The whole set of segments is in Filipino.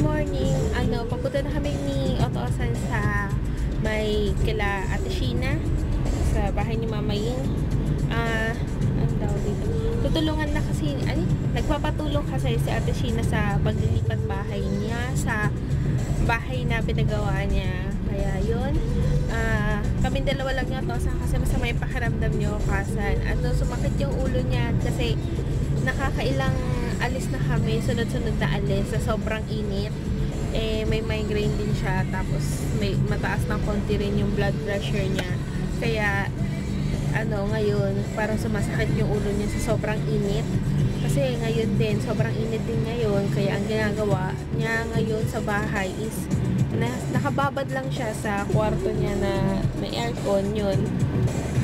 morning. Ano, papunta na kami ni Otosan sa may kila Ate Sheena sa bahay ni Mama Ying. Ah, ano daw dito? Tutulungan na kasi, ano, nagpapatulong kasi si Ate Sheena sa paglilipat bahay niya sa bahay na pinagawa niya. Kaya yun, ah, kami dalawa lang yung Otosan kasi masama yung pakiramdam niyo kasan. Ano, sumakit yung ulo niya kasi nakakailang alis na kami, sunod-sunod na alis sa sobrang init. Eh, may migraine din siya. Tapos, may mataas ng konti rin yung blood pressure niya. Kaya, ano, ngayon, parang sumasakit yung ulo niya sa sobrang init. Kasi ngayon din, sobrang init din ngayon. Kaya ang ginagawa niya ngayon sa bahay is na, nakababad lang siya sa kwarto niya na may aircon yun.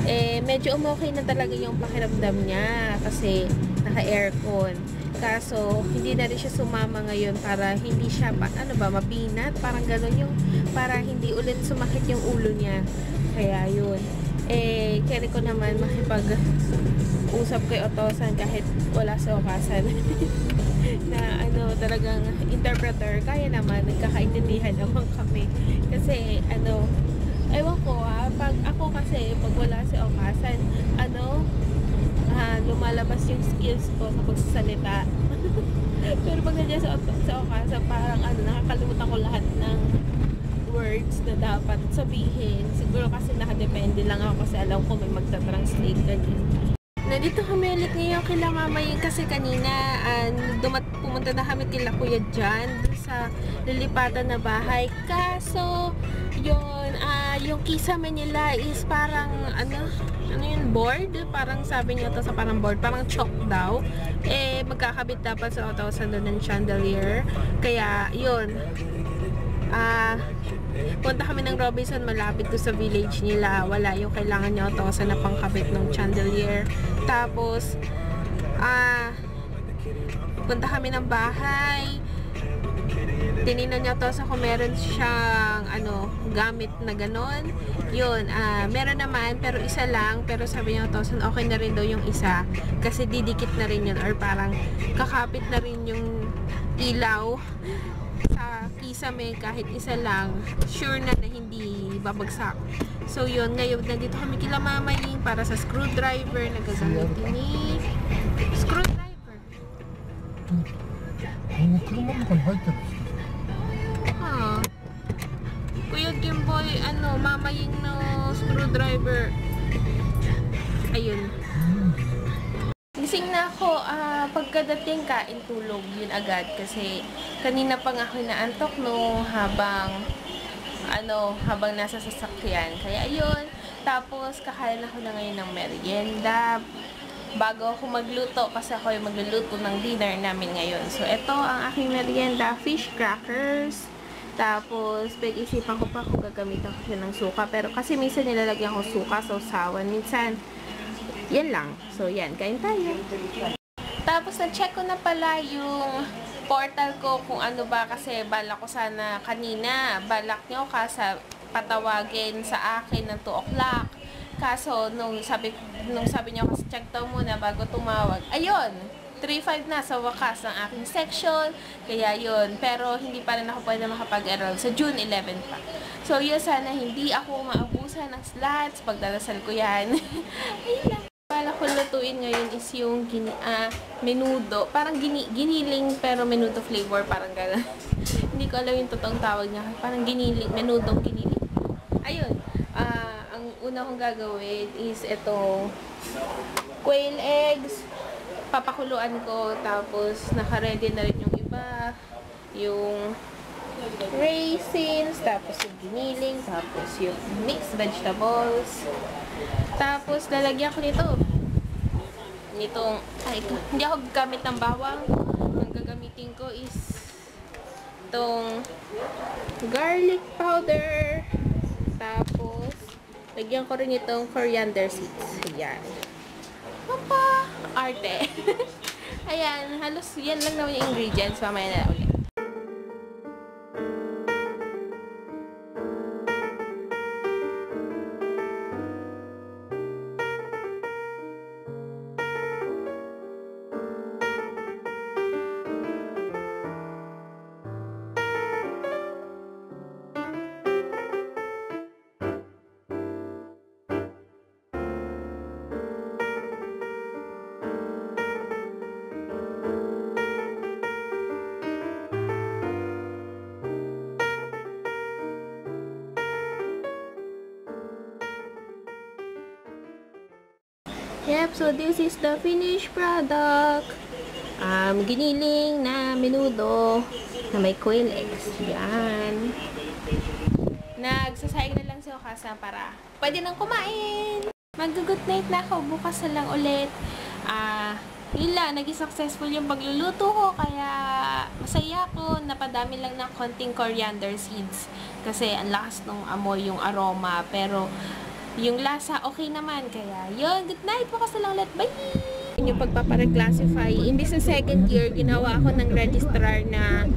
Eh, medyo umokay na talaga yung pakiramdam niya kasi naka-aircon. Kaso, hindi na rin siya sumama ngayon para hindi siya, pa, ano ba, mabinat. Parang gano'n yung, para hindi ulit sumakit yung ulo niya. Kaya yun. Eh, kaya ko naman makipag-usap kay Otosan kahit wala sa okasan. na ano, talagang interpreter. Kaya naman, nagkakaintindihan naman kami. Kasi, ano, ewan ko ah, pag ako kasi, pag wala si Okasan, ano, ah, lumalabas yung skills ko sa pagsasalita. Pero pag nandiyan sa, sa Okasa, parang ano, nakakalimutan ko lahat ng words na dapat sabihin. Siguro kasi nakadepende lang ako kasi alam ko may magta-translate ganyan. Nandito kami ulit ngayon kila Mama Ying kasi kanina uh, pumunta na kami kila Kuya John sa lilipatan na bahay. Kaso, uh, yung kisame nila is parang, ano, ano yun, board? Parang sabi niya to sa parang board, parang chalk daw. Eh, magkakabit dapat sa 1,000 doon ng chandelier. Kaya, yun, ah, uh, punta kami ng Robinson malapit to sa village nila wala yung kailangan nyo to sa napangkabit ng chandelier tapos ah punta kami ng bahay tininan niya to sa kung meron siyang ano, gamit na ganon. Yun, ah, meron naman pero isa lang, pero sabi niya to okay na rin daw yung isa. Kasi didikit na rin yun or parang kakapit na rin yung ilaw sa kisame kahit isa lang. Sure na na hindi babagsak. So yun, ngayon nandito kami kila mamaying para sa screwdriver na gagamitin ni screwdriver 車の中に入ってるんですか Ah. Kuya Kimboy, ano, mamaying no screwdriver. Ayun. Gising na ako, ah, pagkadating kain tulog yun agad kasi kanina pa nga ako inaantok no habang ano, habang nasa sasakyan. Kaya ayun, tapos kakain ako na ngayon ng merienda bago ako magluto kasi ako yung magluluto ng dinner namin ngayon. So, ito ang aking merienda, fish crackers. Tapos, pag-isipan ko pa kung gagamitan ko siya ng suka. Pero kasi minsan nilalagyan ko suka sa usawan. Minsan, yan lang. So, yan. Kain tayo. Tapos, na-check ko na pala yung portal ko kung ano ba kasi balak ko sana kanina. Balak nyo kasi patawagin sa akin ng 2 o'clock. Kaso, nung sabi, nung sabi niyo kasi check daw muna bago tumawag, ayun, 3-5 na sa wakas ng aking section. Kaya yun. Pero hindi pa rin ako pwede makapag-enroll sa June 11 pa. So yun, sana hindi ako maabusan ng slots. Pagdarasal ko yan. Ayun lang. Pala ko lutuin ngayon is yung gini, uh, menudo. Parang gini, giniling pero menudo flavor. Parang gano'n. hindi ko alam yung totoong tawag niya. Parang giniling, menudong giniling. Una kong gagawin is itong quail eggs, papakuluan ko, tapos naka-ready na rin yung iba, yung raisins, tapos yung giniling, tapos yung mixed vegetables, tapos lalagyan ko nito, nitong, ay, hindi ako gamit ng bawang, ang gagamitin ko is itong garlic powder, tapos, lagyan ko rin itong coriander seeds, ayan. Papa! Arte. Ayan, halos yan lang naman yung ingredients. Mamaya na ulit. Yep, so this is the finished product. Um, giniling na menudo na may quail eggs. Yan. Nagsasayang na lang si Okasa para pwede nang kumain. Mag-good night na ako. Bukas na lang ulit. Ah, yun lang. Naging successful yung pagluluto ko. Kaya masaya ako. Napadami lang ng konting coriander seeds. Kasi ang lakas ng amoy yung aroma. Pero yung lasa okay naman. Kaya yun. Good night. Bukas na lang ulit. Bye! Yung pagpapareclassify. Imbis na second year, ginawa ako ng registrar na